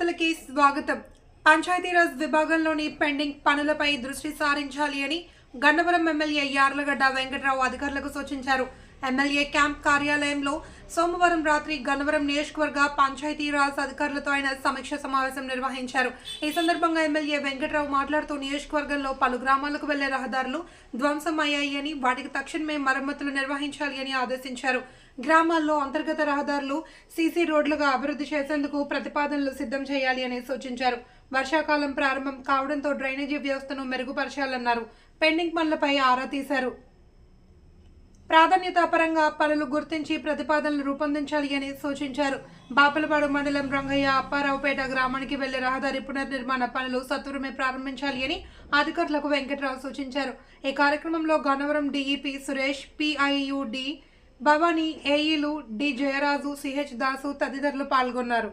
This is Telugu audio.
వార్తలకి స్వాగతం. పంచాయతీరాజ్ విభాగంలోని పెండింగ్ పనులపై దృష్టి సారించాలి అని గన్నవరం ఎమ్మెల్యే యార్లగడ్డ వెంకట్రావు అధికారులకు సూచించారు. ఎమ్మెల్యే క్యాంప్ కార్యాలయంలో సోమవారం రాత్రి గన్నవరం నియోజకవర్గ పంచాయతీరాజ్ అధికారులతో ఆయన సమీక్ష సమావేశం నిర్వహించారు. ఈ సందర్భంగా ఎమ్మెల్యే వెంకట్రావు మాట్లాడుతూ నియోజకవర్గంలో పలు గ్రామాలకు వెళ్ళే రహదారులు ధ్వంసం అయ్యాయని వాటికి తక్షణమే మరమ్మతులు నిర్వహించాలి అని ఆదేశించారు. గ్రామాల్లో అంతర్గత రహదారులు సీసీ రోడ్లుగా అభివృద్ధి చేసేందుకు ప్రతిపాదనలు సిద్ధం చేయాలి అని సూచించారు. వర్షాకాలం ప్రారంభం కావడంతో డ్రైనేజీ వ్యవస్థను మెరుగుపరచాలన్నారు. పెండింగ్ పనులపై ఆరా తీశారు. ప్రాధాన్యత పరంగా పనులు గుర్తించి ప్రతిపాదనలు రూపొందించాలి అని సూచించారు. బాపలపాడు మండలం రంగయ్య అప్పారావుపేట గ్రామానికి వెళ్ళే రహదారి పునర్నిర్మాణ పనులు సత్వరమే ప్రారంభించాలి అని అధికారులకు వెంకట్రావు సూచించారు. ఈ కార్యక్రమంలో గన్నవరం డీఈపీ సురేష్ పిఐయుడి భవానీ ఏఈలు డి జయరాజు సిహెచ్ దాసు తదితరులు పాల్గొన్నారు.